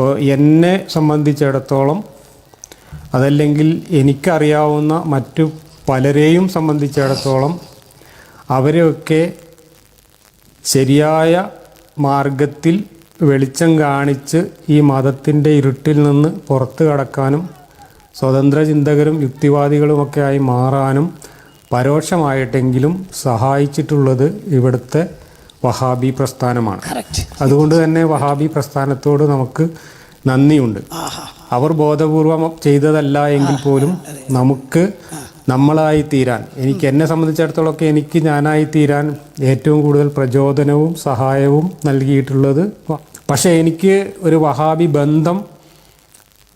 അപ്പോൾ എന്നെ സംബന്ധിച്ചിടത്തോളം അതല്ലെങ്കിൽ എനിക്കറിയാവുന്ന മറ്റു പലരെയും സംബന്ധിച്ചിടത്തോളം അവരെയൊക്കെ ശരിയായ മാർഗത്തിൽ വെളിച്ചം കാണിച്ച് ഈ മതത്തിന്റെ ഇരുട്ടിൽ നിന്ന് പുറത്തു കടക്കാനും സ്വതന്ത്ര ചിന്തകരും യുക്തിവാദികളുമൊക്കെ ആയി മാറാനും പരോക്ഷമായിട്ടെങ്കിലും സഹായിച്ചിട്ടുള്ളത് ഇവിടുത്തെ വഹാബി പ്രസ്ഥാനമാണ്. അതുകൊണ്ട് തന്നെ വഹാബി പ്രസ്ഥാനത്തോട് നമുക്ക് നന്ദിയുണ്ട്. അവർ ബോധപൂർവം ചെയ്തതല്ല എങ്കിൽ പോലും നമുക്ക് നമ്മളായി തീരാൻ എനിക്ക് എന്നെ സംബന്ധിച്ചിടത്തോളമൊക്കെ എനിക്ക് ഞാനായി തീരാൻ ഏറ്റവും കൂടുതൽ പ്രചോദനവും സഹായവും നൽകിയിട്ടുള്ളത് പക്ഷേ എനിക്ക് ഒരു വഹാബി ബന്ധം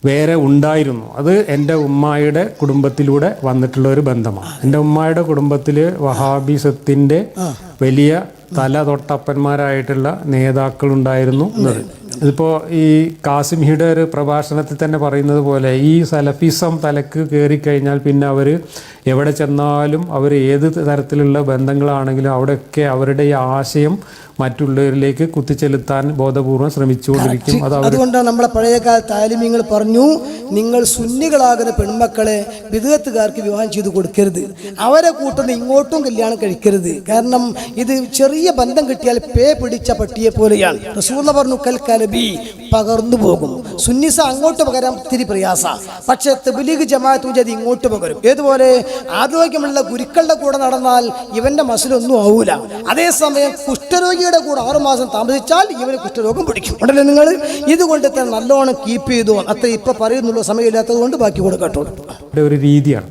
വേറെ ഉണ്ടായിരുന്നു. അത് എന്റെ ഉമ്മായുടെ കുടുംബത്തിലൂടെ വന്നിട്ടുള്ള ഒരു ബന്ധമാണ്. എന്റെ ഉമ്മായുടെ കുടുംബത്തിൽ വഹാബിസത്തിന്റെ വലിയ തല തൊട്ടപ്പന്മാരായിട്ടുള്ള നേതാക്കളുണ്ടായിരുന്നു. എന്നത് ഇതിപ്പോൾ ഈ കാസിമിയുടെ ഒരു പ്രഭാഷണത്തിൽ തന്നെ പറയുന്നത് പോലെ ഈ സലഫിസം തലക്ക് കയറിക്കഴിഞ്ഞാൽ പിന്നെ അവർ എവിടെ ചെന്നാലും അവർ ഏത് തരത്തിലുള്ള ബന്ധങ്ങളാണെങ്കിലും അവിടെയൊക്കെ അവരുടെ ഈ ആശയം മറ്റുള്ളവരിലേക്ക് കുത്തിച്ചെലുത്താൻ ബോധപൂർവം ശ്രമിച്ചുകൊണ്ടിരിക്കും. അത് അതുകൊണ്ടാണ് നമ്മളെ പഴയകാല താലിമ്യങ്ങൾ പറഞ്ഞു നിങ്ങൾ സുന്നികളാകുന്ന പെൺമക്കളെ വിധേയത്തുകാർക്ക് വിവാഹം ചെയ്തു കൊടുക്കരുത്. അവരെ കൂട്ടുന്ന ഇങ്ങോട്ടും കല്യാണം കഴിക്കരുത്. കാരണം ഇത് ചെറിയ ബന്ധം കിട്ടിയാൽ പേ പിടിച്ച പട്ടിയെ പോലെയാണ് റസൂല പറഞ്ഞു കൽ കലബി പകർന്നു പോകും സുന്നിസ അങ്ങോട്ട് പകരാൻ ഒത്തിരി പ്രയാസ. പക്ഷെ തെബിലീഗ് ജമാഅത്ത് അത് ഇങ്ങോട്ട് പകരും. ഏതുപോലെ? ആരോഗ്യമുള്ള ഗുരുക്കളുടെ കൂടെ നടന്നാൽ ഇവന്റെ മസിലൊന്നും ആവൂല. അതേസമയം കുഷ്ഠരോഗിയുടെ കൂടെ ആറുമാസം താമസിച്ചാൽ ഇവന് കുഷ്ഠരോഗം പിടിക്കും. ഉണ്ടല്ലേ നിങ്ങൾ? ഇതുകൊണ്ട് തന്നെ നല്ലോണം കീപ്പ് ചെയ്തു. അത്ര ഇപ്പൊ പറയുന്നുള്ള സമയമില്ലാത്തത് കൊണ്ട് ബാക്കി കൊടുക്കട്ടോ ഒരു രീതിയാണ്.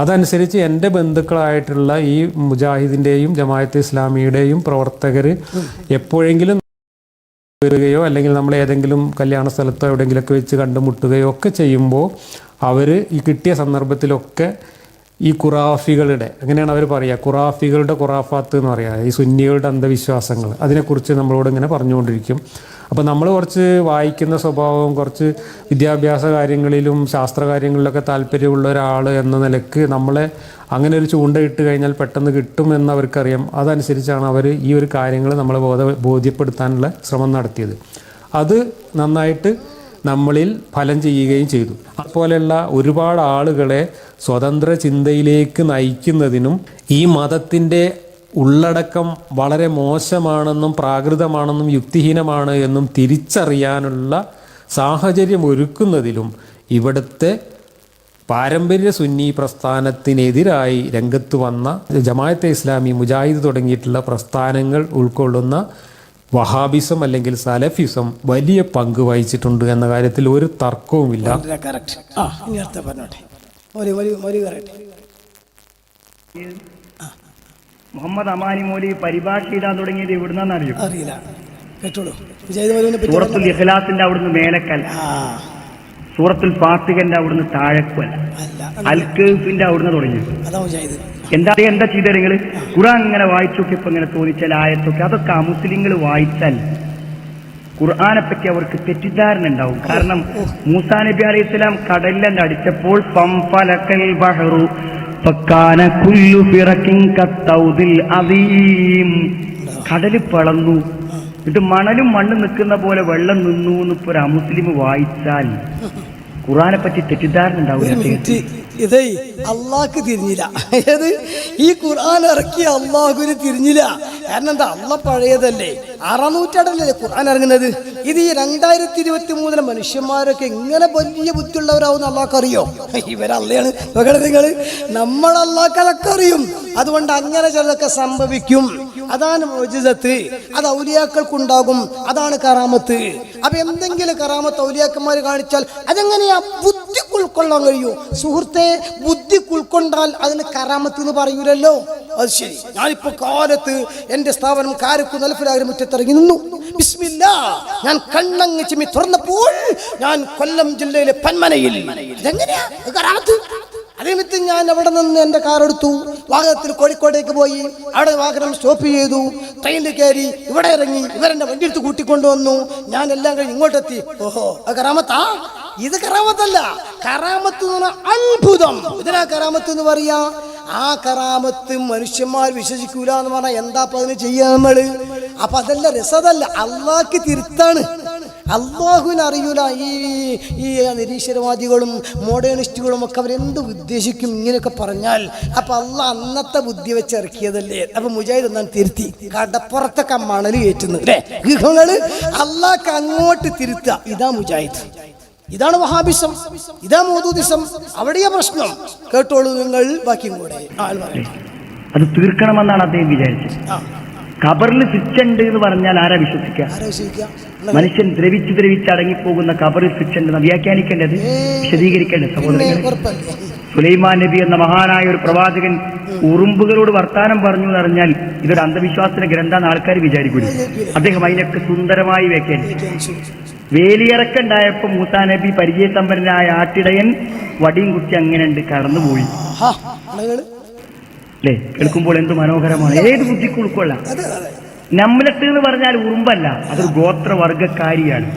അതനുസരിച്ച് എന്റെ ബന്ധുക്കളായിട്ടുള്ള ഈ മുജാഹിദിന്റെയും ജമായത്ത് ഇസ്ലാമിയുടെയും പ്രവർത്തകർ എപ്പോഴെങ്കിലും വരികയോ അല്ലെങ്കിൽ നമ്മൾ ഏതെങ്കിലും കല്യാണ സ്ഥലത്തോ എവിടെയെങ്കിലുമൊക്കെ വെച്ച് കണ്ടുമുട്ടുകയോ ഒക്കെ ചെയ്യുമ്പോൾ അവർ ഈ കിട്ടിയ സന്ദർഭത്തിലൊക്കെ ഈ ഖുറാഫികളുടെ അങ്ങനെയാണ് അവർ പറയുക. ഖുറാഫികളുടെ ഖുറാഫാത്ത് എന്ന് പറയുക ഈ സുന്നികളുടെ അന്ധവിശ്വാസങ്ങൾ. അതിനെക്കുറിച്ച് നമ്മളോട് ഇങ്ങനെ പറഞ്ഞുകൊണ്ടിരിക്കും. അപ്പോൾ നമ്മൾ കുറച്ച് വായിക്കുന്ന സ്വഭാവം കുറച്ച് വിദ്യാഭ്യാസ കാര്യങ്ങളിലും ശാസ്ത്ര കാര്യങ്ങളിലൊക്കെ താല്പര്യമുള്ള ഒരാൾ എന്ന നിലയ്ക്ക് നമ്മളെ അങ്ങനെ ഒരു ചൂണ്ട ഇട്ട് കഴിഞ്ഞാൽ പെട്ടെന്ന് കിട്ടും എന്ന് അവർക്കറിയാം. അതനുസരിച്ചാണ് അവർ ഈ ഒരു കാര്യങ്ങൾ നമ്മളെ ബോധ ബോധ്യപ്പെടുത്താനുള്ള ശ്രമം നടത്തിയത്. അത് നന്നായിട്ട് നമ്മളിൽ ഫലം ചെയ്യുകയും ചെയ്തു. അതുപോലെയുള്ള ഒരുപാട് ആളുകളെ സ്വതന്ത്ര ചിന്തയിലേക്ക് നയിക്കുന്നതിനും ഈ മതത്തിന്റെ ഉള്ളടക്കം വളരെ മോശമാണെന്നും പ്രാകൃതമാണെന്നും യുക്തിഹീനമാണ് എന്നും തിരിച്ചറിയാനുള്ള സാഹചര്യം ഒരുക്കുന്നതിലും ഇവിടുത്തെ പാരമ്പര്യ സുന്നി പ്രസ്ഥാനത്തിനെതിരായി രംഗത്ത് വന്ന ജമായത്തെ ഇസ്ലാമി മുജാഹിദ് തുടങ്ങിയിട്ടുള്ള പ്രസ്ഥാനങ്ങൾ ഉൾക്കൊള്ളുന്ന വഹാബിസം അല്ലെങ്കിൽ സലഫിസം വലിയ പങ്ക് വഹിച്ചിട്ടുണ്ട് എന്ന കാര്യത്തിൽ ഒരു തർക്കവുമില്ല. മോലി മോലി മൊഴി പറയട്ടെ. മുഹമ്മദ് അമാനി മോലി പരിഭാഷ ഇടാൻ തുടങ്ങിയത് എവിടുന്നാന്ന് അറിയും? അറിയില്ല. കേട്ടോളൂ. സൂറത്തുൽ ഇഖ്ലാസിന്റെ അവിടുന്ന് മേലക്കൽ സൂറത്തുൽ ഫാത്തിഖന്റെ അവിടുന്ന് അല്ല. അൽക്കേഫിന്റെ അവിടുന്ന് തുടങ്ങി. എന്താ എന്താ ചെയ്ത നിങ്ങൾ? ഖുർആൻ ഇങ്ങനെ വായിച്ചൊക്കെ ഇപ്പൊ ഇങ്ങനെ തോന്നിച്ചാൽ ആയത്തൊക്കെ അതൊക്കെ മുസ്ലിങ്ങൾ വായിച്ചാൽ ഖുർആനെ പറ്റി അവർക്ക് തെറ്റിദ്ധാരണ ഉണ്ടാവും. കാരണം മൂസാ നബി അലൈഹി സ്വലാം കടലിലെന്ന് അടിച്ചപ്പോൾ പംഫലക്കൽ ബഹറു ഫക്കാന കുല്ലു ഫിറക്കിൻ കത്തൗദിൽ അദീം. കടൽ പളന്നു. എന്നിട്ട് മണലും മണ്ണ് നിൽക്കുന്ന പോലെ വെള്ളം നിന്നു എന്ന് ഇപ്പൊ ഒരു അമുസ്ലിം വായിച്ചാൽ ഖുറാനെ പറ്റി തെറ്റിദ്ധാരണ ഉണ്ടാവില്ല ഇതേ അള്ളാഹ്ക്ക് തിരിഞ്ഞില്ല. ഏത്? ഈ ഖുർആൻ ഇറക്കിയ അള്ളാഹുവിന് തിരിഞ്ഞില്ല. കാരണം എന്താ? അള്ള പഴയതല്ലേ. ആറാം ഖുർആൻ ഇറങ്ങുന്നത്? ഇത് ഈ രണ്ടായിരത്തി ഇരുപത്തി മൂന്നിലെ മനുഷ്യന്മാരൊക്കെ എങ്ങനെ വലിയ ബുദ്ധിയുള്ളവരാവുന്ന അള്ളാഹ്ക്ക് അറിയോ ഇവരല്ലയാണ് നിങ്ങൾ. നമ്മൾ അള്ളാഹ്ക്ക് അതൊക്കെ അറിയും. അതുകൊണ്ട് അങ്ങനെ ചിലതൊക്കെ സംഭവിക്കും. അതാണ് മോചിതത്ത് അത് ഔലിയാക്കൾക്കുണ്ടാകും. അതാണ് കറാമത്ത്. അപ്പൊ എന്തെങ്കിലും കറാമത്ത് ഔലിയാക്കന്മാർ കാണിച്ചാൽ അതെങ്ങനെയാ ബുദ്ധി ഉൾക്കൊള്ളാൻ കഴിയൂ? സുഹൃത്തെ ബുദ്ധി ഉൾക്കൊണ്ടാൽ അതിന് കറാമത്ത് എന്ന് പറയൂലല്ലോ. അത് ശരി. ഞാനിപ്പോ കാലത്ത് എന്റെ സ്ഥാപനം കാരക്കു നൽഫലാഗ്ര മുറ്റത്തിറങ്ങി നിന്നു. ബിസ്മില്ല. ഞാൻ കണ്ണങ്ങ് ചിമ്മി തുറന്നപ്പോൾ ഞാൻ കൊല്ലം ജില്ലയിലെ പന്മനയിൽ. ഇതെങ്ങനെയാ? ഇത് കറാമത്ത് അതേ ഞാൻ അവിടെ നിന്ന് എന്റെ കാർ എടുത്തു. വാഹനത്തിൽ കോഴിക്കോടേക്ക് പോയി. അവിടെ വാഹനം സ്റ്റോപ്പ് ചെയ്തു. ട്രെയിനിൽ കയറി ഇവിടെ ഇറങ്ങി ഇവരെന്നെ വണ്ടി എടുത്ത് കൂട്ടിക്കൊണ്ടുവന്നു. ഞാൻ എല്ലാം കഴിഞ്ഞ് ഇങ്ങോട്ടെത്തി. ഓഹോ അത് കറാമത്താ ഇത് കറാമത്തല്ല. കറാമത്ത് എന്ന് പറഞ്ഞാൽ അത്ഭുതം. ഇതിനാ കറാമത്ത് എന്ന് പറയാ? ആ കറാമത്ത് മനുഷ്യന്മാർ വിശ്വസിക്കൂല എന്ന് പറഞ്ഞാൽ എന്താ അപ്പൊ അതിന് ചെയ്യാ നമ്മൾ? അപ്പൊ അതല്ല രസതല്ല അള്ളാക്ക് തിരുത്താണ്. അള്ളാഹുവിന് അറിയൂല. ഈ ഈ നിരീശ്വരവാദികളും മോഡേണിസ്റ്റുകളും ഒക്കെ അവരെന്ത് ഉദ്ദേശിക്കും ഇങ്ങനെയൊക്കെ പറഞ്ഞാൽ? അപ്പൊ അള്ള അന്നത്തെ ബുദ്ധി വെച്ച് ഇറക്കിയതല്ലേ? അപ്പൊ മുജാഹിദ് എന്നാണ് തിരുത്തി. കടപ്പുറത്തൊക്കെ മണൽ കയറ്റുന്നു അല്ലേ? ഗൃഹങ്ങൾ അള്ളാഹ്ക്ക് അങ്ങോട്ട് തിരുത്തുക. ഇതാ മുജാഹിദ്. ഇതാണ് വഹാബിസം. ഇതാ മോദൂദിസം. അവിടെയാ പ്രശ്നം. കേട്ടോളൂ നിങ്ങൾ ബാക്കിയും കൂടെ. ആൾ പറയട്ടെ. അത് തീർക്കണമെന്നാണ് അദ്ദേഹം വിചാരിച്ചത്. കബറിൽ ഖബറിൽ ശിക്ഷ ഉണ്ട് എന്ന് പറഞ്ഞാൽ ആരാ വിശ്വസിക്കുക? മനുഷ്യൻ ദ്രവിച്ച് ദ്രവിച്ച് അടങ്ങിപ്പോകുന്ന ഖബറിൽ ശിക്ഷ ഉണ്ട് വ്യാഖ്യാനിക്കേണ്ടത്? വിശദീകരിക്കേണ്ടത് സഹോദരൻ സുലൈമാൻ നബി എന്ന മഹാനായ ഒരു പ്രവാചകൻ ഉറുമ്പുകളോട് വർത്താനം പറഞ്ഞു എന്ന് അറിഞ്ഞാൽ ഇതൊരു അന്ധവിശ്വാസത്തിന്റെ ഗ്രന്ഥാന്ന് ആൾക്കാർ വിചാരിക്കുന്നു അദ്ദേഹം അതിനൊക്കെ സുന്ദരമായി വ്യാഖ്യാനിച്ചു. വേലിയിറക്കുണ്ടായപ്പോ മൂസാ നബി പരിചയസമ്പന്നനായ ആട്ടിടയൻ വടിയും കുത്തി അങ്ങനെ ഉണ്ട് കടന്നുപോയി. അല്ലേ കേൾക്കുമ്പോൾ എന്ത് മനോഹരമാണ്. ഏത് ബുദ്ധിക്ക് ഉൾക്കൊള്ളാം? നമ്മലത്ത് എന്ന് പറഞ്ഞാൽ ഉറുമ്പല്ല അതൊരു ഗോത്രവർഗക്കാരിയാണ്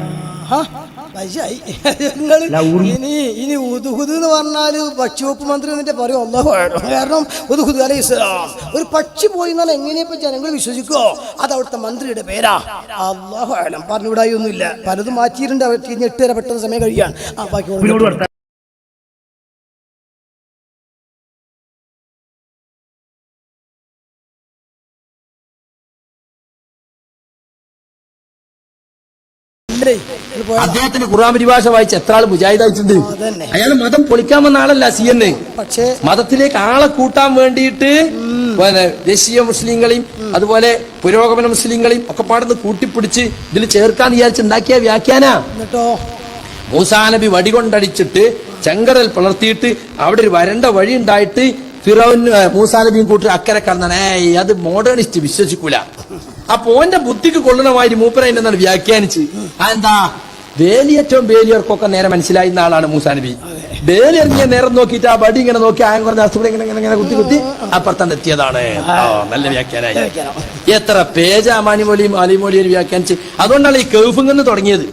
അല്ല. ഇനി ഇനി ഉദുഹുദ് എന്ന് പറഞ്ഞാൽ ഭക്ഷ്യവകുപ്പ് മന്ത്രി എന്നിട്ട് പറയും അള്ളാഹു. കാരണം ഉദുഹുദ് അലൈഹി ഇസ്ലാം ഒരു പക്ഷി പോയി എന്നാൽ എങ്ങനെയപ്പോ ജനങ്ങൾ വിശ്വസിക്കുമോ അത് അവിടുത്തെ മന്ത്രിയുടെ പേരാ. അള്ളാഹു ആലം പറഞ്ഞുവിടായി ഒന്നുമില്ല പലതും മാറ്റിയിട്ടുണ്ട്. അവർ എട്ട് വരെ പെട്ടെന്ന് സമയം കഴിയാണ് ആ ബാക്കി ഉറുമ്പിനോട് വർത്താനം ഇല്ലേ? ഇത് പോയതാ. അദ്ദേഹത്തിന് ഖുർആൻ പരിഭാഷ വായിച്ച് എത്ര ആൾ മുജാഹിദ് അയച്ചിട്ടുണ്ട് അയാൾ മതം പൊളിക്കാൻ വന്ന ആളല്ല സി എൻ പക്ഷേ മതത്തിലേക്ക് ആളെ കൂട്ടാൻ വേണ്ടിയിട്ട് ദേശീയ മുസ്ലിങ്ങളെയും അതുപോലെ പുരോഗമന മുസ്ലിങ്ങളെയും ഒക്കെ പാടുന്ന് കൂട്ടിപ്പിടിച്ച് ഇതിൽ ചേർക്കാന്ന് വിചാരിച്ചുണ്ടാക്കിയ ഉണ്ടാക്കിയ എന്നിട്ടോ? മൂസാ നബി വടികൊണ്ടടിച്ചിട്ട് ചെങ്കടൽ പുലർത്തിയിട്ട് അവിടെ ഒരു വരണ്ട വഴി ഉണ്ടായിട്ട് ഫിറോൻ മൂസാ നബിയും കൂട്ടി അക്കരെ കടന്നാണ് ഏയ് അത് മോഡേണിസ്റ്റ് വിശ്വസിക്കൂല. അപ്പൊ ഓന്റെ ബുദ്ധിക്ക് കൊള്ളുന്ന മാതിരി മൂപ്പര എന്നാണ് വ്യാഖ്യാനിച്ച്? എന്താ? വേലിയേറ്റവും വേലിയർക്കൊക്കെ നേരെ മനസ്സിലായി ആളാണ് മൂസാ നബി. വേലി ഇറങ്ങിയ നേരം നോക്കിയിട്ട് ആ വടി ഇങ്ങനെ നോക്കി ആയം കുറഞ്ഞ അസുഖം ഇങ്ങനെ ഇങ്ങനെ കുത്തി കുത്തി അപ്പുറത്തണ്ട് എത്തിയതാണ്. നല്ല വ്യാഖ്യാനായി. എത്ര പേജ അലി മോലിയും വ്യാഖ്യാനിച്ച്. അതുകൊണ്ടാണ് ഈ കേഫിങ്ങന്ന് തുടങ്ങിയത്.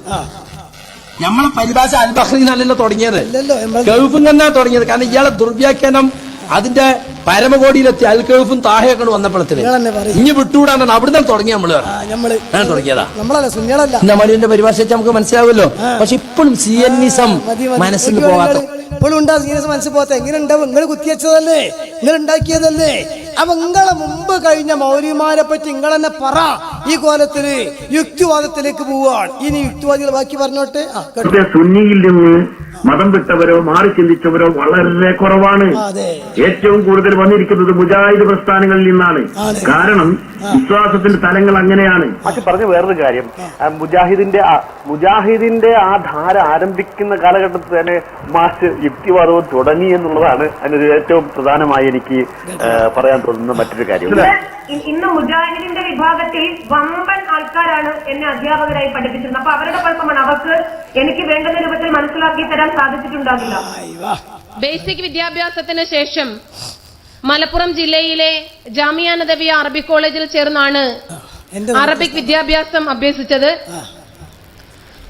നമ്മളെ പരിഭാഷ അൽ ബഹ്റീനല്ലല്ലോ തുടങ്ങിയത്. ഇല്ലല്ലോ തുടങ്ങിയത്. കാരണം ഇയാളെ ദുർവ്യാഖ്യാനം അതിന്റെ പരമകോടിയിലെത്തി അൽ കൗഫും താഹയൊക്കെ വന്നപ്പോഴത്തിന് ഇനി വിട്ടുകൂടാണ് അവിടുന്ന് തുടങ്ങി നമ്മൾ ആ, നമ്മൾ ഞാൻ തുടങ്ങിയതാ. നമ്മളല്ല മനുവിന്റെ പരിഭാഷ വെച്ച് നമുക്ക് മനസ്സിലാവുമല്ലോ. പക്ഷെ ഇപ്പോഴും സി എൻ ഇസം മതി. മനസ്സിൽ. ഇപ്പോഴും ഉണ്ടാ പോകാത്ത. എങ്ങനെ ഉണ്ടാവും നിങ്ങൾ കുത്തിവെച്ചതല്ലേ? നിങ്ങൾ ഉണ്ടാക്കിയതല്ലേ? അപ്പൊ നിങ്ങളെ മുമ്പ് കഴിഞ്ഞ മൗര്യമാരെ പറ്റി നിങ്ങൾ തന്നെ പറ. ഈ കോലത്തിൽ യുക്തിവാദത്തിലേക്ക് പോവാണ് ഇനി യുക്തിവാദികൾ ബാക്കി പറഞ്ഞോട്ടെ? സുന്നിയിൽ നിന്ന് മതം വിട്ടവരോ മാറി ചിന്തിച്ചവരോ വളരെ കുറവാണ്. അതെ. ഏറ്റവും കൂടുതൽ വന്നിരിക്കുന്നത് മുജാഹിദ് പ്രസ്ഥാനങ്ങളിൽ നിന്നാണ്. കാരണം വിശ്വാസത്തിന്റെ തലങ്ങൾ അങ്ങനെയാണ്. പക്ഷെ പറഞ്ഞ വേറൊരു കാര്യം. ആ. മുജാഹിദിന്റെ മുജാഹിദിന്റെ ആ ധാര ആരംഭിക്കുന്ന കാലഘട്ടത്തിൽ തന്നെ മാസ് യുക്തിവാദവും തുടങ്ങി എന്നുള്ളതാണ് അതിനൊരു ഏറ്റവും പ്രധാനമായി എനിക്ക് പറയാൻ തോന്നുന്ന മറ്റൊരു കാര്യം. ഇന്ന് മുജാഹിദിന്റെ വിഭാഗത്തിൽ വമ്പൻ ആൾക്കാരാണ് എന്നെ അധ്യാപകരായി പഠിപ്പിച്ചിരുന്നത്. അപ്പൊ അവരുടെ കുഴപ്പമാണ്. അവർക്ക് എനിക്ക് വേണ്ടുന്ന രൂപത്തിൽ മനസ്സിലാക്കി തരാൻ സാധിച്ചിട്ടുണ്ടാകില്ല. ബേസിക് വിദ്യാഭ്യാസത്തിന് ശേഷം മലപ്പുറം ജില്ലയിലെ ജാമിയ നദവിയ അറബിക് കോളേജിൽ ചേർന്നാണ് അറബിക് വിദ്യാഭ്യാസം അഭ്യസിച്ചത്.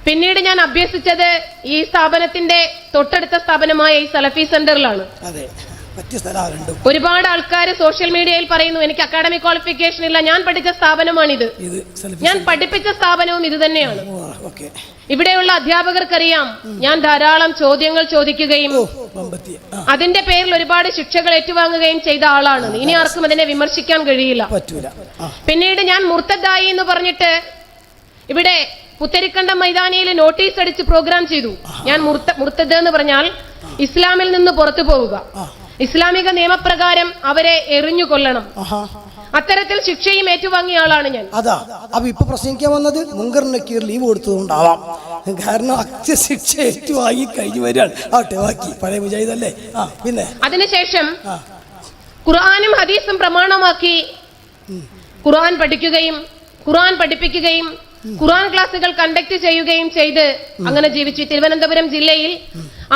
പിന്നീട് ഞാൻ അഭ്യസിച്ചത് ഈ സ്ഥാപനത്തിന്റെ തൊട്ടടുത്ത സ്ഥാപനമായ ഈ സലഫി സെന്ററിലാണ്. അതെ. പറ്റിയ സ്ഥലം രണ്ടും ഒരുപാട് ആൾക്കാർ സോഷ്യൽ മീഡിയയിൽ പറയുന്നു എനിക്ക് അക്കാഡമിക് ക്വാളിഫിക്കേഷൻ ഇല്ല ഞാൻ പഠിച്ച സ്ഥാപനമാണിത്. ഇത് ഞാൻ പഠിപ്പിച്ച സ്ഥാപനവും ഇത് തന്നെയാണ്. ഓക്കെ. ഇവിടെയുള്ള അധ്യാപകർക്കറിയാം ഞാൻ ധാരാളം ചോദ്യങ്ങൾ ചോദിക്കുകയും അതിന്റെ പേരിൽ ഒരുപാട് ശിക്ഷകൾ ഏറ്റുവാങ്ങുകയും ചെയ്ത ആളാണ്. ഇനി ആർക്കും അതിനെ വിമർശിക്കാൻ കഴിയില്ല. പിന്നീട് ഞാൻ മുർത്തദ്ദായി എന്ന് പറഞ്ഞിട്ട് ഇവിടെ പുത്തരിക്കണ്ടം മൈതാനിയിൽ നോട്ടീസ് അടിച്ച് പ്രോഗ്രാം ചെയ്തു. ഞാൻ മുർത്ത മുർത്തദ് എന്ന് പറഞ്ഞാൽ ഇസ്ലാമിൽ നിന്ന് പുറത്തു പോവുക. ഇസ്ലാമിക നിയമപ്രകാരം അവരെ എറിഞ്ഞു കൊല്ലണം. അത്തരത്തിൽ ശിക്ഷയും ഏറ്റുവാങ്ങിയ ആളാണ് ഞാൻ. അതാ. അപ്പൊ ഇപ്പൊ പ്രസംഗിക്കാൻ വന്നത് മുങ്കർ നക്കീർ ലീവ് കൊടുത്തതുകൊണ്ടാവാം. കാരണം അത്യശിക്ഷ ശിക്ഷ ഏറ്റുവാങ്ങി കഴിഞ്ഞു വരികയാണ്. ആട്ടെ ബാക്കി പഴയ മുജാഹിദല്ലേ ആ പിന്നെ? അതിനുശേഷം. ഖുർആാനും ഹദീസും പ്രമാണമാക്കി ഖുർആൻ പഠിക്കുകയും ഖുർആൻ പഠിപ്പിക്കുകയും ഖുർആൻ ക്ലാസുകൾ കണ്ടക്ട് ചെയ്യുകയും ചെയ്ത് അങ്ങനെ ജീവിച്ചു തിരുവനന്തപുരം ജില്ലയിൽ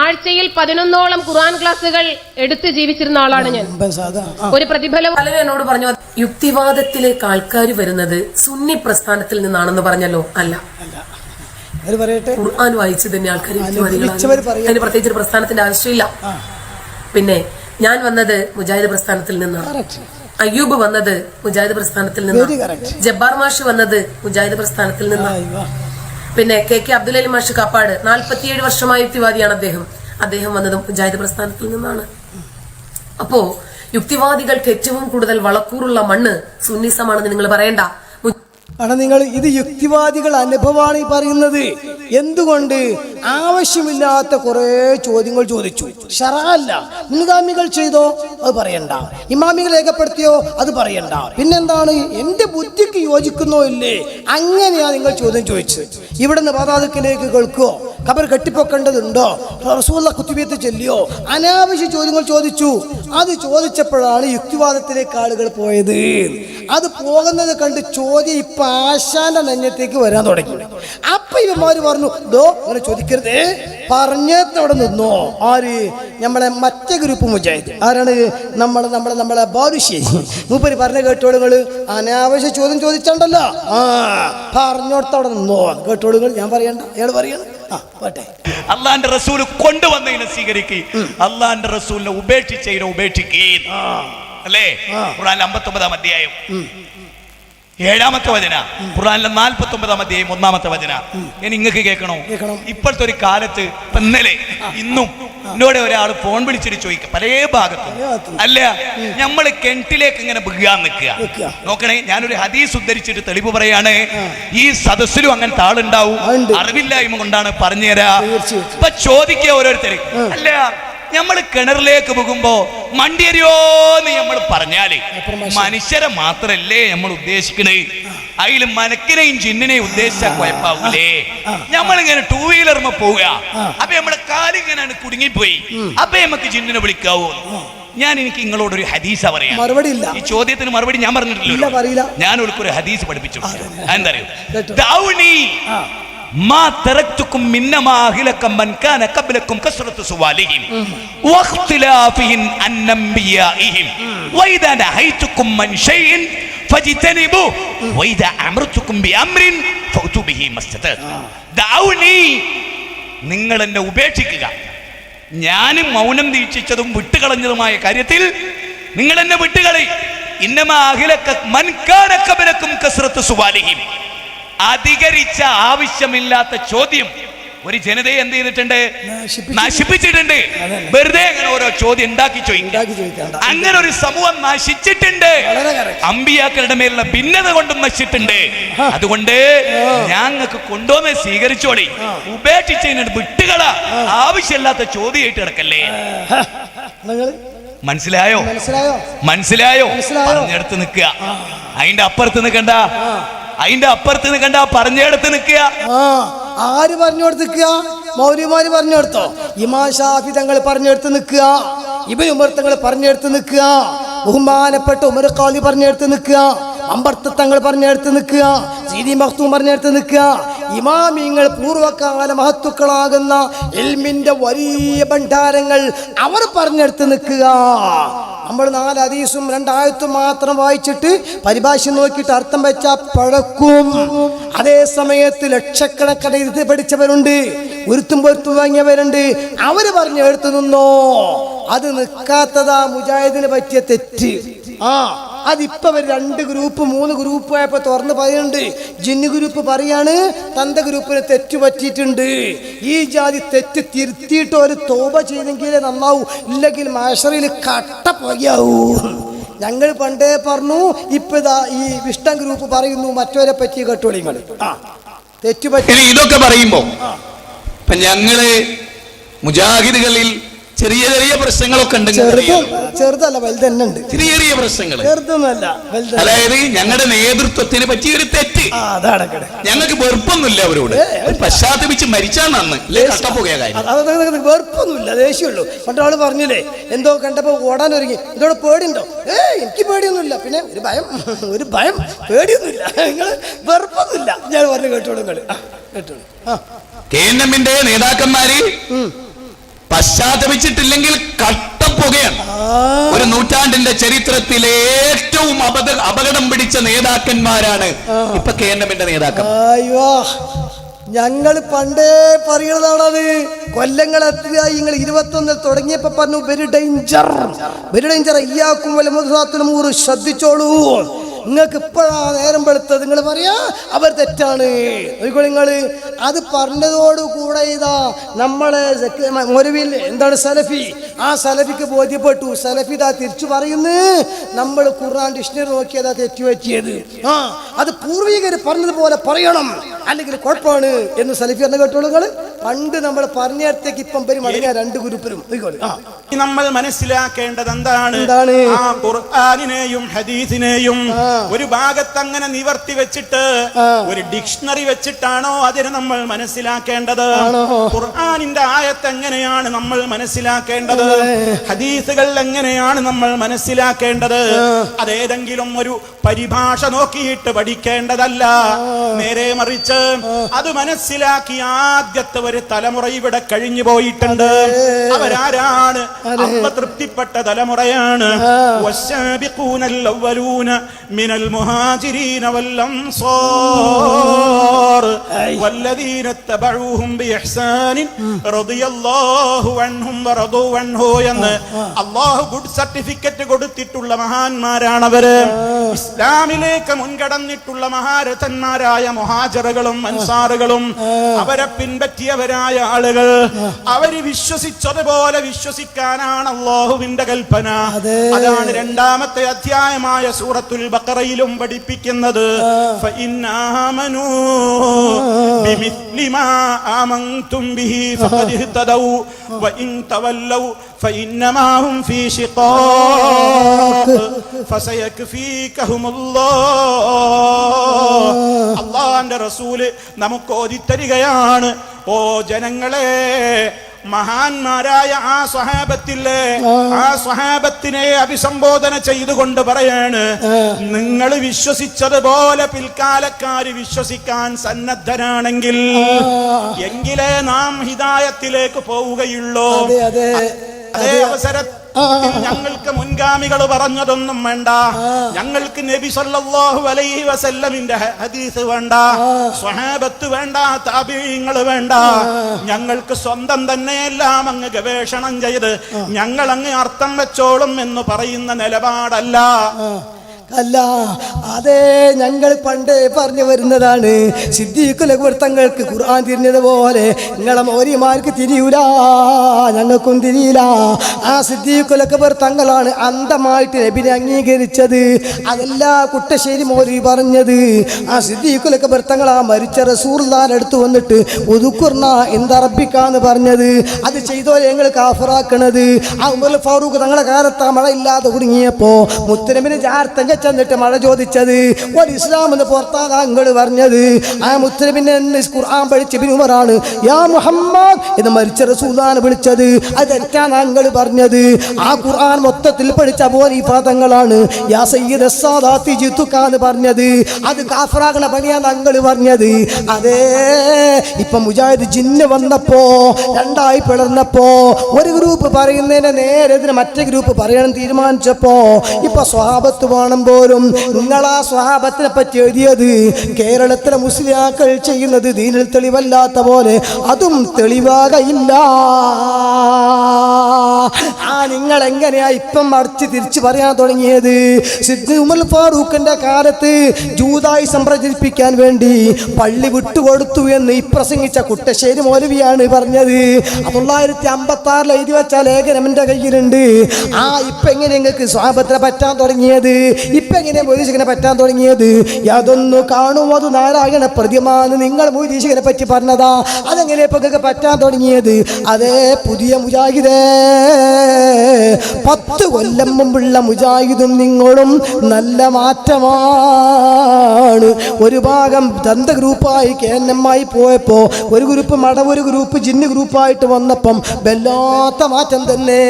ആഴ്ചയിൽ പതിനൊന്നോളം ഖുർആൻ ക്ലാസുകൾ എടുത്ത് ജീവിച്ചിരുന്ന ആളാണ് ഞാൻ. ഒരു പ്രതിഫലം പലരും എന്നോട് പറഞ്ഞു യുക്തിവാദത്തിലേക്ക് ആൾക്കാർ വരുന്നത് സുന്നി പ്രസ്ഥാനത്തിൽ നിന്നാണെന്ന് പറഞ്ഞല്ലോ അല്ല. ഖുർആൻ വായിച്ചു തന്നെ ആൾക്കാർ അതിന് പ്രത്യേകിച്ച് ഒരു പ്രസ്ഥാനത്തിന്റെ ആവശ്യമില്ല. പിന്നെ ഞാൻ വന്നത് മുജാഹിദ് പ്രസ്ഥാനത്തിൽ നിന്നാണ്. അയ്യൂബ് വന്നത് മുജാഹിദ് പ്രസ്ഥാനത്തിൽ നിന്ന്. ജബ്ബാർ മാഷ് വന്നത് മുജാഹിദ് പ്രസ്ഥാനത്തിൽ നിന്ന്. പിന്നെ കെ കെ അബ്ദുൽ അലി മാഷ് കാപ്പാട് നാൽപ്പത്തിയേഴ് വർഷമായ യുക്തിവാദിയാണ് അദ്ദേഹം. അദ്ദേഹം വന്നതും മുജാഹിദ് പ്രസ്ഥാനത്തിൽ നിന്നാണ്. അപ്പോ യുക്തിവാദികൾക്ക് ഏറ്റവും കൂടുതൽ വളക്കൂറുള്ള മണ്ണ് സുന്നിസമാണെന്ന് നിങ്ങൾ പറയണ്ട. കാരണം നിങ്ങൾ ഇത് യുക്തിവാദികൾ അനുഭവമാണ് ഈ പറയുന്നത്. എന്തുകൊണ്ട്? ആവശ്യമില്ലാത്ത കുറേ ചോദ്യങ്ങൾ ചോദിച്ചു. ഷറല്ല മുൻഗാമികൾ ചെയ്തോ? അത് പറയണ്ട. ഇമാമികൾ രേഖപ്പെടുത്തിയോ? അത് പറയണ്ട. പിന്നെന്താണ്? എന്റെ ബുദ്ധിക്ക് യോജിക്കുന്നോ ഇല്ലേ? അങ്ങനെയാ നിങ്ങൾ ചോദ്യം ചോദിച്ചത്. ഇവിടെ നിന്ന് പാതാതുക്കിലേക്ക് കേൾക്കുവോ? കബർ കെട്ടിപ്പൊക്കേണ്ടതുണ്ടോ? റസൂള്ള കുത്തിബീത്ത് ചെല്ലിയോ? അനാവശ്യ ചോദ്യങ്ങൾ ചോദിച്ചു. അത് ചോദിച്ചപ്പോഴാണ് യുക്തിവാദത്തിലേക്ക് ആളുകൾ പോയത്. അത് പോകുന്നത് കണ്ട് ചോദ്യം ഇപ്പൊ ആശാന്റെ നന്യത്തേക്ക് വരാൻ തുടങ്ങി. അപ്പൊ ഇവന്മാര് പറഞ്ഞു ദോ അങ്ങനെ ചോദിക്കരുതേ. പറഞ്ഞവിടെ നിന്നോ. ആര്? നമ്മളെ മറ്റേ ഗ്രൂപ്പ് മുജാഹിദ്. ആരാണ്? നമ്മളെ നമ്മളെ നമ്മളെ ബാലുശ്ശേരി മൂപ്പര് പറഞ്ഞ കേട്ടോളുകൾ അനാവശ്യ ചോദ്യം ചോദിച്ചണ്ടല്ലോ. ആ പറഞ്ഞോടത്തവിടെ നിന്നോ. കേട്ടോളുകൾ ഞാൻ പറയണ്ട. അയാൾ പറയണം ആ പോട്ടെ. അള്ളാന്റെ റസൂൽ കൊണ്ടുവന്നതിനെ സ്വീകരിക്കുകയും അള്ളാന്റെ റസൂലിനെ ഉപേക്ഷിച്ചതിനെ ഉപേക്ഷിക്കുകയും അല്ലേ? ഖുറാൻ അമ്പത്തി ഒമ്പതാം അധ്യായം. ഏഴാമത്തെ വചന. ഖുറാനിലെ നാൽപ്പത്തി ഒമ്പതാം അധ്യായം ഒന്നാമത്തെ വചന. ഞാൻ ഇങ്ങക്ക് കേൾക്കണോ. ഇപ്പോഴത്തെ ഒരു കാലത്ത് ഇന്നലെ ഇന്നും എന്നോട് ഒരാൾ ഫോൺ വിളിച്ചിട്ട് ചോദിക്കുക പല ഭാഗത്തും. അല്ല നമ്മൾ കിണറ്റിലേക്ക് ഇങ്ങനെ ബിഗാൻ നിൽക്കുക. നോക്കണേ ഞാനൊരു ഹദീസ് ഉദ്ധരിച്ചിട്ട് തെളിവ് പറയാണ്. ഈ സദസ്സിലും അങ്ങനെ താളുണ്ടാവും ആ, ഉണ്ട്. അറിവില്ലായ്മ കൊണ്ടാണ് പറഞ്ഞുതരാ. ഇപ്പൊ ചോദിക്കുക ഓരോരുത്തരെ. അല്ല നമ്മൾ കിണറിലേക്ക് പോകുമ്പോ മണ്ടിയരിയോന്ന് നമ്മൾ പറഞ്ഞാൽ മനുഷ്യരെ മാത്രല്ലേ നമ്മൾ ഉദ്ദേശിക്കണേ? അതിൽ മനക്കിനെയും ചിന്നിനെയും ഉദ്ദേശിച്ച കുഴപ്പാവൂലേ? നമ്മളിങ്ങനെ ടൂ വീലർമ പോവുക. അപ്പൊ നമ്മുടെ കാലിങ്ങനെ കുടുങ്ങിപ്പോയി. അപ്പൊ നമുക്ക് ചിന്നിനെ വിളിക്കാവോ? ഞാൻ എനിക്ക് നിങ്ങളോട് ഒരു ഹദീസ പറയാം. മറുപടി ഇല്ല. ഈ ചോദ്യത്തിന് മറുപടി ഞാൻ പറഞ്ഞിട്ടില്ല. ഞാൻ ഒരു ഹദീസ് പഠിപ്പിച്ചു. എന്താ അറിയോ? ما تركتكم منما أهلك من كان قبلكم كثرة سؤالهم واختلافهم عن أنبيائهم وإذا نهيتكم من شيء فاجتنبوه وإذا أمرتكم بأمر فأتوا به ما استطعتم دعوني നിങ്ങൾ എന്നെ ഉപേക്ഷിക്കുക ഞാനും മൗനം ദീക്ഷിച്ചതും വിട്ടുകളഞ്ഞതുമായ കാര്യത്തിൽ നിങ്ങൾ എന്നെ വിട്ടുകളി ഇന്നമാ അഖിലക്ക മൻകാനക്കബലക്കും കസ്രത്ത് സുവാലിഹിം അധികരിച്ച ആവശ്യമില്ലാത്ത ചോദ്യം. ഒരു ജനതയെ എന്ത് ചെയ്തിട്ടുണ്ട്? നശിപ്പിച്ചിട്ടുണ്ട്. വെറുതെ അങ്ങനെ ഓരോ ചോദ്യം ഉണ്ടാക്കി ചോദിക്കുക അങ്ങനെ ഒരു സമൂഹം നശിച്ചിട്ടുണ്ട്. അമ്പിയാക്കളുടെ മേലുള്ള ഭിന്നത കൊണ്ടും നശിച്ചിട്ടുണ്ട്. അതുകൊണ്ട് ഞങ്ങൾക്ക് കൊണ്ടുവന്ന് സ്വീകരിച്ചോളി. ഉപേക്ഷിച്ചതിന് വിട്ടുകള. ആവശ്യമില്ലാത്ത ചോദ്യമായിട്ട് കിടക്കല്ലേ? മനസ്സിലായോ? മനസ്സിലായോ? മനസ്സിലായോ? മനസ്സിലായോ? പറഞ്ഞെടുത്ത് നിൽക്കുക. അതിന്റെ അപ്പുറത്ത് നിൽക്കണ്ട. അതിന്റെ അപ്പുറത്ത് നിൽക്കണ്ട പറഞ്ഞെടുത്ത് നിൽക്കുക. ആര് പറഞ്ഞു കൊടുത്തിക്കുക മൗലിമാര് പറഞ്ഞു കൊടുത്തോ ഇമാ ഷാഫി തങ്ങൾ പറഞ്ഞെടുത്ത് നിൽക്കുക. ഇബൻ ഉമർ തങ്ങൾ പറഞ്ഞെടുത്ത് നിൽക്കുക. ബഹുമാനപ്പെട്ട ഉമർ ഖാലി പറഞ്ഞെടുത്ത് നിൽക്കുക. അമ്പർത്തങ്ങൾ പറഞ്ഞെടുത്ത് നിൽക്കുക. സീതി മഖ്തൂം പറഞ്ഞെടുത്ത് നിൽക്കുക. ഇമാമിങ്ങൾ പൂർവകാല മഹത്തുക്കളാകുന്ന എൽമിന്റെ വലിയ ഭണ്ഡാരങ്ങൾ അവർ പറഞ്ഞെടുത്ത് നിൽക്കുക. നമ്മൾ നാല് അതീസും രണ്ടായത്തും മാത്രം വായിച്ചിട്ട് പരിഭാഷ നോക്കിയിട്ട് അർത്ഥം വെച്ച പഴക്കും. അതേ സമയത്ത് ലക്ഷക്കണക്കിന് ഇത് പഠിച്ചവരുണ്ട് ഉരുത്തും പൊരുത്തും വാങ്ങിയവരുണ്ട്. അവർ പറഞ്ഞു എടുത്തു നിന്നോ? അത് നിൽക്കാത്തതാ മുജാഹിദിന് പറ്റിയ തെറ്റ്. ആ അതിപ്പോ അവർ രണ്ട് ഗ്രൂപ്പ് മൂന്ന് ഗ്രൂപ്പ് ആയപ്പോൾ തുറന്ന് പറയുന്നുണ്ട്. ജിന്നു ഗ്രൂപ്പ് പറയാണ് തന്ത ഗ്രൂപ്പിന് തെറ്റ് പറ്റിയിട്ടുണ്ട്. ഈ ജാതി തെറ്റ് തിരുത്തിയിട്ട് ഒരു തോപ ചെയ്തെങ്കിലേ നന്നാവൂ. ഇല്ലെങ്കിൽ മാഷറിൽ കട്ട പോയാവൂ ഞങ്ങൾ പണ്ടേ പറഞ്ഞു ഇപ്പൊ ഈ വിഷ്ടം ഗ്രൂപ്പ് പറയുന്നു മറ്റവരെ പറ്റി കേട്ടോളിങ്ങൾ ആ തെറ്റ് പറ്റി. ഇനി ഇതൊക്കെ പറയുമ്പോ ഞങ്ങൾ മുജാഹിദുകളിൽ ചെറിയ ചെറിയ പ്രശ്നങ്ങളൊക്കെ ഉണ്ട് ചെറുത് ചെറുതല്ല വലുതന്നെ ഉണ്ട് ചെറിയ ചെറിയ പ്രശ്നങ്ങൾ ചെറുതൊന്നുമല്ല അതായത് ഞങ്ങളുടെ നേതൃത്വത്തിന് പറ്റിയ ഒരു തെറ്റ് ഞങ്ങൾക്ക് വെറുപ്പൊന്നുമില്ല അവരോട്. പശ്ചാത്തപിച്ച് അത് അത് വെറുപ്പൊന്നുമില്ല ദേഷ്യമുള്ളൂ. മറ്റൊരാൾ പറഞ്ഞില്ലേ എന്തോ കണ്ടപ്പോ ഓടാൻ ഒരുങ്ങി. ഇതോടെ പേടിണ്ടോ ഏ എനിക്ക് പേടിയൊന്നുമില്ല. പിന്നെ ഒരു ഭയം ഒരു ഭയം പേടിയൊന്നുമില്ല. നിങ്ങൾ വെറുപ്പൊന്നുമില്ല. ഞാൻ പറഞ്ഞു കേട്ടോളൂ നിങ്ങൾ കേട്ടോളൂ. കേന്ദ്രമിന്റെ നേതാക്കന്മാര് പശ്ചാത്തപിച്ചിട്ടില്ലെങ്കിൽ കട്ടപ്പുകയാണ്. ഒരു നൂറ്റാണ്ടിന്റെ ചരിത്രത്തിലെ ഏറ്റവും അപക അപകടം പിടിച്ച നേതാക്കന്മാരാണ് ഇപ്പൊ കെ എൻ എമ്മിന്റെ നേതാക്കൾ. അയ്യോ ഞങ്ങൾ പണ്ടേ പറയണതാണത് കൊല്ലങ്ങൾ എത്രയായി നിങ്ങൾ ഇരുപത്തൊന്നിൽ തുടങ്ങിയപ്പോ പറഞ്ഞു വെരി ഡേഞ്ചർ. Very danger. അയ്യാക്കും ശ്രദ്ധിച്ചോളൂ. നിങ്ങൾക്ക് ഇപ്പോഴാ നേരം വെളുത്തത്. നിങ്ങൾ പറയാ അവർ തെറ്റാണ്. നിങ്ങൾ. അത് പറഞ്ഞതോടുകൂടെ ഇതാ നമ്മളെ മൊരുവിൽ എന്താണ് സലഫി? ആ സലഫിക്ക് ബോധ്യപ്പെട്ടു. സലഫി ഇതാ തിരിച്ചു പറയുന്നു. നമ്മൾ ഖുർആൻ ഡിക്ഷണറി നോക്കിയതാ തെറ്റുപറ്റിയത്. ആ അത് പൂർവികർ പറഞ്ഞതുപോലെ പറയണം. അല്ലെങ്കിൽ കുഴപ്പമാണ് എന്ന് സലഫി എന്ന നിങ്ങൾ. പണ്ട് നമ്മൾ പറഞ്ഞിടത്തേക്ക് ഇപ്പം പേര് മടങ്ങിയ രണ്ട് ഗ്രൂപ്പിലും. നമ്മൾ മനസ്സിലാക്കേണ്ടത് എന്താണ്? എന്താണ്? ആ ഖുർആാനിനെയും ഹദീസിനെയും ഒരു ഭാഗത്ത് അങ്ങനെ നിവർത്തി വെച്ചിട്ട് ഒരു ഡിക്ഷണറി വെച്ചിട്ടാണോ അതിനെ നമ്മൾ മനസ്സിലാക്കേണ്ടത്? ഖുർആാനിന്റെ ആയത്ത് എങ്ങനെയാണ് നമ്മൾ മനസ്സിലാക്കേണ്ടത്? ഹദീസുകൾ എങ്ങനെയാണ് നമ്മൾ മനസ്സിലാക്കേണ്ടത്? അതേതെങ്കിലും ഒരു പരിഭാഷ നോക്കിയിട്ട് പഠിക്കേണ്ടതല്ല. നേരെ മറിച്ച് അത് മനസ്സിലാക്കി ആദ്യത്തെ ഒരു തലമുറ ഇവിടെ കഴിഞ്ഞു പോയിട്ടുണ്ട് അവരാരാണ് അള്ള തൃപ്തിപ്പെട്ട തലമുറയാണ് والسابقون الأولون من المهاجرين والأنصار والذين اتبعوهم بإحسان رضي الله عنهم ورضوا عنه എന്ന് അള്ളാഹു ഗുഡ് സർട്ടിഫിക്കറ്റ് കൊടുത്തിട്ടുള്ള മഹാന്മാരാണവര് ഇസ്ലാമിലേക്ക് മുൻകടന്നിട്ടുള്ള മഹാരഥന്മാരായ മൊഹാജറുകളും അൻസാറുകളും അവരെ ഉള്ളവരായ ആളുകൾ അവർ വിശ്വസിച്ചതുപോലെ വിശ്വസിക്കാനാണ് അള്ളാഹുവിന്റെ കൽപ്പന. അതാണ് രണ്ടാമത്തെ അധ്യായമായ സൂറത്തുൽ ബക്കറയിലും പഠിപ്പിക്കുന്നത്. അള്ളാന്റെ റസൂൽ നമുക്ക് ഓതിത്തരികയാണ്. ഓ ജനങ്ങളെ മഹാന്മാരായ ആ സ്വഹാബത്തിലെ ആ. സ്വഹാബത്തിനെ അഭിസംബോധന ചെയ്തുകൊണ്ട് പറയാണ് നിങ്ങൾ വിശ്വസിച്ചതുപോലെ പിൽക്കാലക്കാര് വിശ്വസിക്കാൻ സന്നദ്ധരാണെങ്കിൽ എങ്കിലേ നാം ഹിതായത്തിലേക്ക് പോവുകയുള്ളൂ. അതേ അവസരത്തിൽ ഞങ്ങൾക്ക് മുൻഗാമികൾ പറഞ്ഞതൊന്നും വേണ്ട. ഞങ്ങൾക്ക് നബി സല്ലല്ലാഹു അലൈഹി വസല്ലമിന്റെ ഹദീസ് വേണ്ട. സ്വഹാബത്ത് വേണ്ട താബീങ്ങൾ വേണ്ട. ഞങ്ങൾക്ക് സ്വന്തം തന്നെ എല്ലാം അങ്ങ് ഗവേഷണം ചെയ്ത് ഞങ്ങൾ അങ്ങ് അർത്ഥം വെച്ചോളും എന്ന് പറയുന്ന നിലപാടല്ല. അല്ല അതെ ഞങ്ങൾ പണ്ടേ പറഞ്ഞു വരുന്നതാണ്. സിദ്ദീഖുലവൃത്തങ്ങൾക്ക് ഖുർആൻ തിരിഞ്ഞതുപോലെ നിങ്ങളെ മൗര്യമാർക്ക് തിരിയൂല ഞങ്ങൾക്കും തിരിയില്ല. ആ സിദ്ദീഖുലക്കബർ തങ്ങളാണ് അന്ധമായിട്ട് നബിനെ അംഗീകരിച്ചത്. അതല്ല കുട്ടശ്ശേരി മൗര്യ പറഞ്ഞത്. ആ സിദ്ദീഖുലക്കബർ തങ്ങൾ ആ മരിച്ച റസൂർദാൻ അടുത്ത് വന്നിട്ട് ഒതുക്കുർണ എന്തറപ്പിക്കാന്ന് പറഞ്ഞത്. അത് ചെയ്തോ ഞങ്ങൾ കാഫറാക്കണത്. ആ ഉമർ ഫാറൂഖ് തങ്ങളെ കാലത്ത് മഴ ഇല്ലാതെ കുടുങ്ങിയപ്പോ മുത്തരമിന് ജാർത്തങ്ക ചെന്നിട്ട് മഴ ചോദിച്ചത് ഒരു ഇസ്ലാം എന്ന് പുറത്താ താങ്കൾ പറഞ്ഞത്. ആ മുസ്ലിമിനെ ഖുർആൻ പഠിച്ച ബിനുമറാണ് യാ മുഹമ്മദ് എന്ന് മരിച്ച റസൂലാണ് വിളിച്ചത്. അത് തെറ്റാ താങ്കൾ പറഞ്ഞത്. ആ ഖുർആൻ മൊത്തത്തിൽ പഠിച്ച പോലീ പാദങ്ങളാണ് യാ സയ്യിദ് ജിത്തുക്കാന്ന് പറഞ്ഞത്. അത് കാഫറാകണ പണിയാ താങ്കൾ പറഞ്ഞത്. അതേ ഇപ്പൊ മുജാഹിദ് ജിന്ന് വന്നപ്പോ രണ്ടായി പിളർന്നപ്പോ ഒരു ഗ്രൂപ്പ് പറയുന്നതിന് നേരെ ഇതിന് മറ്റേ ഗ്രൂപ്പ് പറയണം തീരുമാനിച്ചപ്പോ ഇപ്പൊ സ്വഭാവത്ത് വേണം പോലും ആ സ്വഹാബത്തിനെ പറ്റി എഴുതിയത്. കേരളത്തിലെ മുസ്ലിയാക്കൾ ചെയ്യുന്നത് ദീനിൽ തെളിവല്ലാത്ത പോലെ അതും തെളിവാകയില്ല. ആ നിങ്ങൾ എങ്ങനെയാ ഇപ്പം മറിച്ച് തിരിച്ചു പറയാൻ തുടങ്ങിയത്? സിദ്ധി ഉമർ ഫാറൂഖിന്റെ കാലത്ത് ജൂതായി സംപ്രചരിപ്പിക്കാൻ വേണ്ടി പള്ളി വിട്ടുകൊടുത്തു എന്ന് ഈ പ്രസംഗിച്ച കുട്ടശ്ശേരി മൗലവിയാണ് പറഞ്ഞത്. തൊള്ളായിരത്തി അമ്പത്തി ആറിൽ എഴുതി വെച്ച ലേഖനം എന്റെ കയ്യിലുണ്ട്. ആ ഇപ്പം എങ്ങനെ നിങ്ങൾക്ക് സ്വാപത്തിനെ പറ്റാൻ തുടങ്ങിയത്? ഇപ്പൊ എങ്ങനെ മൊയ്തീശകനെ പറ്റാൻ തുടങ്ങിയത്? യാതൊന്നു കാണും അത് നാരായണ പ്രതിമാന്ന് നിങ്ങൾ മൊയ്തീശകനെ പറ്റി പറഞ്ഞതാ. അതെങ്ങനെ ഇപ്പൊ പറ്റാൻ തുടങ്ങിയത്? അതേ പുതിയ മുജാഹിദേ. പത്ത് കൊല്ലം മുമ്പുള്ള മുജാഹിദും നിങ്ങളും നല്ല മാറ്റമാണ്. ഒരു ഭാഗം ദന്ത ഗ്രൂപ്പായി കെ എൻ എം ആയി പോയപ്പോ ഒരു ഗ്രൂപ്പ് മടവൊരു ഗ്രൂപ്പ് ജിന്ന് ഗ്രൂപ്പായിട്ട് വന്നപ്പം വല്ലാത്ത മാറ്റം തന്നെ.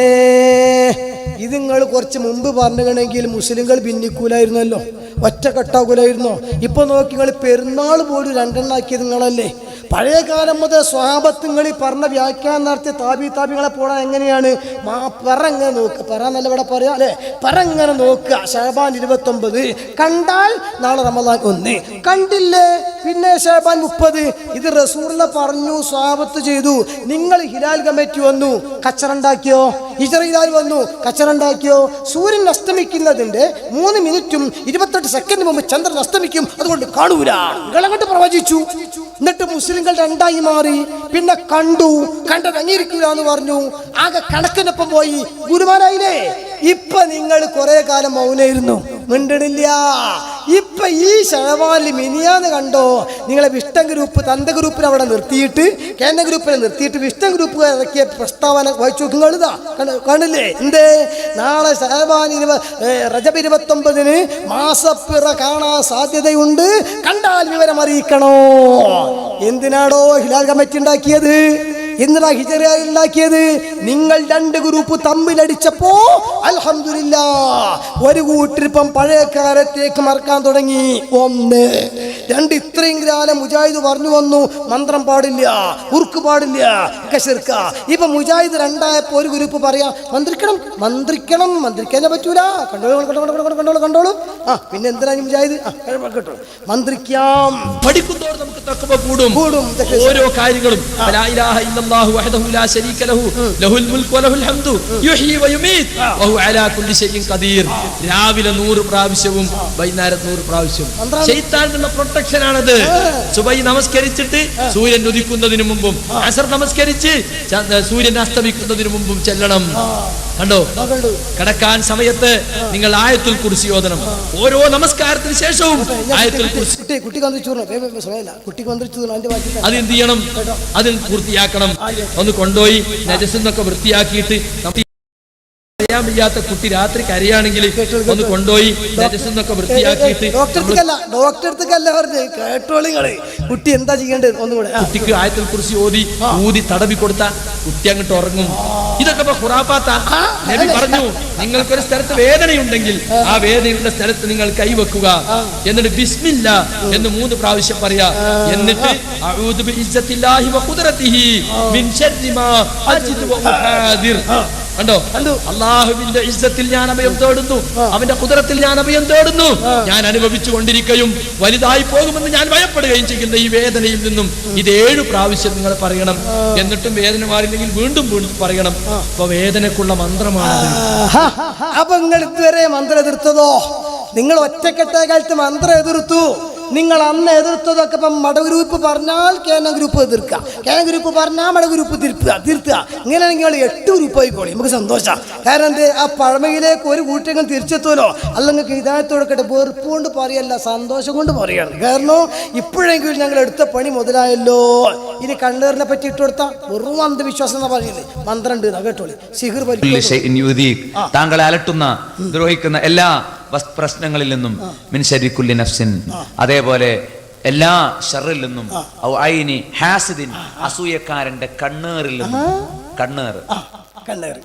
ഇത് നിങ്ങൾ കുറച്ച് മുമ്പ് പറഞ്ഞിട്ടുണ്ടെങ്കിൽ മുസ്ലിങ്ങൾ ഭിന്നിക്കൂലായിരുന്നല്ലോ. ഒറ്റക്കെട്ടാകൂലായിരുന്നോ ഇപ്പൊ നോക്കി നിങ്ങൾ പെരുന്നാൾ പോലും രണ്ടെണ്ണാക്കിയത് നിങ്ങളല്ലേ? പഴയ കാലം മുതൽ സ്വാപത്തുങ്ങൾ പറഞ്ഞ വ്യാഖ്യാനം നടത്തി താബി താബികളെ പോടാൻ എങ്ങനെയാണ്? മാ പറങ്ങനെ നോക്കുക പറ നല്ല ഇവിടെ പറയാം അല്ലേ? പറങ്ങനെ നോക്കുക. ഷാബാൻ ഇരുപത്തൊമ്പത്. കണ്ടാൽ നാളെ റമദാൻ ഒന്ന്. കണ്ടില്ലേ? പിന്നെ ഷേബാൻ മുപ്പത്. ഇത് റസൂറിനെ പറഞ്ഞു സ്വാപത്ത് ചെയ്തു. നിങ്ങൾ ഹിലാൽ കമ്മിറ്റി വന്നു. കച്ചറുണ്ടാക്കിയോ? ഇജറിയിലാൽ വന്നു? കച്ചറുണ്ടാക്കിയോ? സൂര്യൻ അസ്തമിക്കുന്നതിന്റെ മൂന്ന് മിനിറ്റും ഇരുപത്തെട്ട് സെക്കൻഡ് മുമ്പ് ചന്ദ്രൻ അസ്തമിക്കും. അതുകൊണ്ട് കാണൂല. നിങ്ങളങ്ങോട്ട് പ്രവചിച്ചു. എന്നിട്ട് മുസ്ലിങ്ങൾ രണ്ടായി മാറി. പിന്നെ കണ്ടു കണ്ടത് എന്ന് പറഞ്ഞു. ആകെ കണക്കിനൊപ്പം പോയി. ഗുരുമാരായില്ലേ ഇപ്പൊ നിങ്ങൾ കുറെ കാലം മൗനായിരുന്നു മിണ്ടണില്ല. ഇപ്പൊ ഈ ഷഴവാലി മിനിയാന്ന് കണ്ടോ? നിങ്ങളെ വിഷ്ടം ഗ്രൂപ്പ് തന്ത ഗ്രൂപ്പിനെ അവിടെ നിർത്തിയിട്ട് കേന്ദ്ര ഗ്രൂപ്പിനെ നിർത്തിയിട്ട് വിഷ്ടം ഗ്രൂപ്പ് ഇറക്കിയ പ്രസ്താവന വായിച്ചു നോക്കും ഇതാ കാണില്ലേ എന്തേ? നാളെ ഷഹബാൻ ഇരുപ റജബ് ഇരുപത്തൊമ്പതിന് മാസപ്പിറ കാണാൻ സാധ്യതയുണ്ട്. കണ്ടാൽ വിവരം അറിയിക്കണോ എന്തിനാടോ ഹിലാൽ കമ്മിറ്റി ഉണ്ടാക്കിയത്? എന്തിനാ ഹിജറ ഉണ്ടാക്കിയത് നിങ്ങൾ രണ്ട് ഗ്രൂപ്പ് തമ്മിലടിച്ചപ്പോ അൽഹംദുലില്ലാ ഒരു കൂട്ടിരിപ്പം പഴയ കാലത്തേക്ക് മറക്കാൻ തുടങ്ങി. ഒന്ന്. രണ്ട് ഇത്രയും കാലം മുജാഹിദ് പറഞ്ഞു വന്നു മന്ത്രം പാടില്ല ഉറുക്ക് പാടില്ല ഒക്കെ ഇപ്പൊ മുജാഹിദ് രണ്ടായപ്പോ ഒരു ഗ്രൂപ്പ് പറയാ മന്ത്രിക്കണം മന്ത്രിക്കണം മന്ത്രിക്കാനേ പറ്റൂല. കണ്ടോളൂ കണ്ടോളൂ കണ്ടോളൂ കണ്ടോളൂ ആ പിന്നെ എന്തിനാ മുജാഹിദ്? കേട്ടോ. മന്ത്രിക്കാം. പഠിക്കുന്നതോടെ നമുക്ക് തക്കവ കൂടും. കൂടും. ഓരോ കാര്യങ്ങളും. ഇല്ലല്ലാഹു വഹ്ദഹു ലാ ശരീക ലഹു ലഹുൽ മുൽക്കു വലഹുൽ ഹംദു യുഹ്യി വയുമീത് വഹു അലാ കുല്ലി ഷൈഇൻ ഖദീർ. രാവിലെ 100 പ്രാവശ്യവും വൈകുന്നേരം 100 പ്രാവശ്യവും. ശൈത്താനുള്ള പ്രൊട്ടക്ഷൻ ആണത്. സുബൈ നമസ്കരിച്ചിട്ട് സൂര്യൻ ഉദിക്കുന്നതിന് മുമ്പും അസർ നമസ്കരിച്ച് സൂര്യൻ അസ്തമിക്കുന്നതിന് മുമ്പും ചെല്ലണം. കണ്ടോ? കിടക്കാൻ സമയത്ത് നിങ്ങൾ ആയത്തുൽ കുറിച്ച് ഓതണം. ഓരോ നമസ്കാരത്തിന് ശേഷവും ആയത്തുൽ കുറിച്ച് എന്ത് ചെയ്യണം? അതിൽ പൂർത്തിയാക്കണം. ഒന്ന് കൊണ്ടുപോയി നജസ് എന്നൊക്കെ വൃത്തിയാക്കിയിട്ട് അറിയാൻ വയ്യാത്ത കുട്ടി രാത്രി കരയാണെങ്കിൽ ഒന്ന് കൊണ്ടുപോയി എന്നൊക്കെ വൃത്തിയാക്കിയിട്ട് ഡോക്ടർക്കല്ല പറഞ്ഞ് കേട്ടോളിങ്ങൾ കുട്ടി എന്താ ചെയ്യേണ്ടത്? ഒന്നുകൂടെ. കുട്ടിക്ക് ആയത്തിൽ കുറിച്ച് ഓതി ഊതി തടവി കൊടുത്ത കുട്ടി അങ്ങോട്ട് ഉറങ്ങും. ഇതൊക്കെ ഇപ്പൊ ഖുറാഫാത്ത നബി പറഞ്ഞു നിങ്ങൾക്കൊരു സ്ഥലത്ത് വേദനയുണ്ടെങ്കിൽ ആ. വേദനയുള്ള സ്ഥലത്ത് നിങ്ങൾ കൈവെക്കുക എന്നിട്ട് ബിസ്മില്ല എന്ന് മൂന്ന് പ്രാവശ്യം പറയാ. എന്നിട്ട് കണ്ടോ? അള്ളാഹുവിന്റെ ഇസ്സത്തിൽ ഞാൻ അഭയം തേടുന്നു. അവന്റെ കുതിരത്തിൽ ഞാൻ അഭയം തേടുന്നു. ഞാൻ അനുഭവിച്ചു കൊണ്ടിരിക്കുകയും വലുതായി പോകുമെന്ന് ഞാൻ ഭയപ്പെടുകയും ചെയ്യുന്ന ഈ വേദനയിൽ നിന്നും ഇത് ഏഴ് പ്രാവശ്യം നിങ്ങൾ പറയണം. എന്നിട്ടും വേദന മാറിയില്ലെങ്കിൽ വീണ്ടും വീണ്ടും പറയണം. അപ്പൊ വേദനക്കുള്ള മന്ത്രമാണ്. അപ്പൊ നിങ്ങൾ ഇതുവരെ മന്ത്രം എതിർത്തതോ? നിങ്ങൾ ഒറ്റക്കെട്ടേ കാലത്ത് മന്ത്രം എതിർത്തു. നിങ്ങൾ അന്ന് എതിർത്തതൊക്കെ ഇപ്പം മട ഗ്രൂപ്പ് പറഞ്ഞാൽ കേന ഗ്രൂപ്പ് എതിർക്കുക. കേന ഗ്രൂപ്പ് പറഞ്ഞാൽ മട ഗ്രൂപ്പ് തിരുത്തുക തിരുത്തുക. ഇങ്ങനെ നിങ്ങൾ എട്ട് ഗ്രൂപ്പ് ആയിക്കോളി. നമുക്ക് സന്തോഷം. കാരണം എന്ത്? ആ പഴമയിലേക്ക് ഒരു കൂട്ടെങ്കിലും തിരിച്ചെത്തുമല്ലോ? അല്ലെങ്കിൽ ഇതായത്തോടെ കേട്ട് വെറുപ്പ് കൊണ്ട് പറയല്ല സന്തോഷം കൊണ്ട് പറയാണ്. കാരണം ഇപ്പോഴെങ്കിലും ഞങ്ങൾ എടുത്ത പണി മുതലായല്ലോ. ഇനി കണ്ണേറിനെ പറ്റി ഇട്ട് കൊടുത്താൽ വെറും അന്ധവിശ്വാസം എന്നാ പറയുന്നത്. മന്ത്രം ഉണ്ട് കേട്ടോളി. സിഹിർ താങ്കളെ അലട്ടുന്ന ദ്രോഹിക്കുന്ന എല്ലാ പ്രശ്നങ്ങളിൽ നിന്നും മിൻ ശരി നഫ്സിൻ. അതേപോലെ എല്ലാ ഷറിൽ നിന്നും ഐനി ഹാസിദിൻ അസൂയക്കാരന്റെ കണ്ണേറിൽ നിന്നും. കണ്ണേറ്. കണ്ണേറ്.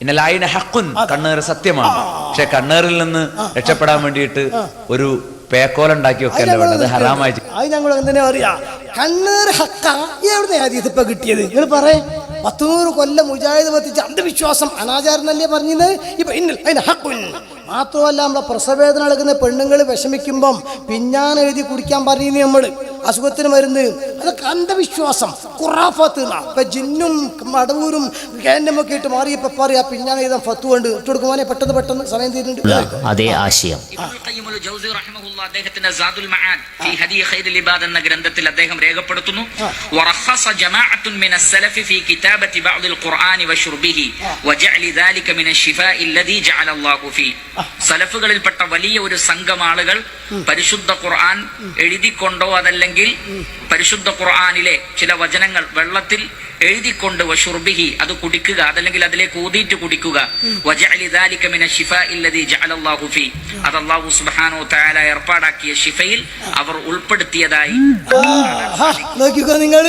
ഇന്നലെ ഐന ഹക്കുൻ കണ്ണേറ് സത്യമാണ്. പക്ഷെ കണ്ണേറിൽ നിന്ന് രക്ഷപ്പെടാൻ വേണ്ടിയിട്ട് ഒരു പേക്കോലുണ്ടാക്കി അല്ല വേണ്ടത്? ഹറാമായിട്ട്. ഹറാമായി ഞങ്ങൾ അറിയാ. കണ്ണേറ് ഹക്ക എവിടെ ഇപ്പൊ കിട്ടിയത്? നിങ്ങൾ പറയേ. പത്തുനൂറ് കൊല്ലം മുജാഹിദ് വത്തിച്ച് അന്ധവിശ്വാസം അനാചാരനല്ലേ പറഞ്ഞത് ഇപ്പൊ മാത്രമല്ല നമ്മളെ പ്രസവേദന എടുക്കുന്ന പെണ്ണുങ്ങൾ വിഷമിക്കുമ്പം പിഞ്ഞാൻ എഴുതി കുടിക്കാൻ പറയുന്നത് നമ്മൾ അസുഖത്തിന് മരുന്ന്. അതൊക്കെ അന്ധവിശ്വാസം. ഖുറാഫത്ത് എന്നാ. ഇപ്പൊ ജിന്നും മടവൂരും ഗ്യാൻഡമൊക്കെ ഇട്ട് മാറിയപ്പോൾ പിന്നാണ് ഇതാ ഫത്തു കൊണ്ട് ഇട്ട് കൊടുക്കുവാനെ പെട്ടെന്ന് പെട്ടെന്ന് സമയം തീരുന്നുണ്ട്. അതേ ആശയം. അദ്ദേഹത്തിന്റെ ഫീ എന്ന ഗ്രന്ഥത്തിൽ അദ്ദേഹം രേഖപ്പെടുത്തുന്നു. ജമാഅത്തുൻ മിന സലഫി ഫീ ഖുർആനി വജഅലി ദാലിക മിന ഫീ. സലഫുകളിൽപ്പെട്ട വലിയ ഒരു സംഘം ആളുകൾ പരിശുദ്ധ ഖുർആൻ എഴുതിക്കൊണ്ടോ അതല്ലെങ്കിൽ പരിശുദ്ധ ഖുർആനിലെ ചില വചനങ്ങൾ വെള്ളത്തിൽ എഴുതിക്കൊണ്ട് വഷുർബിഹി അത് കുടിക്കുക അതല്ലെങ്കിൽ അതിലേക്ക് ഊതിയിട്ട് കുടിക്കുക. ഏർപ്പാടാക്കിയ ഷിഫയിൽ അവർ ഉൾപ്പെടുത്തിയതായി. നിങ്ങൾ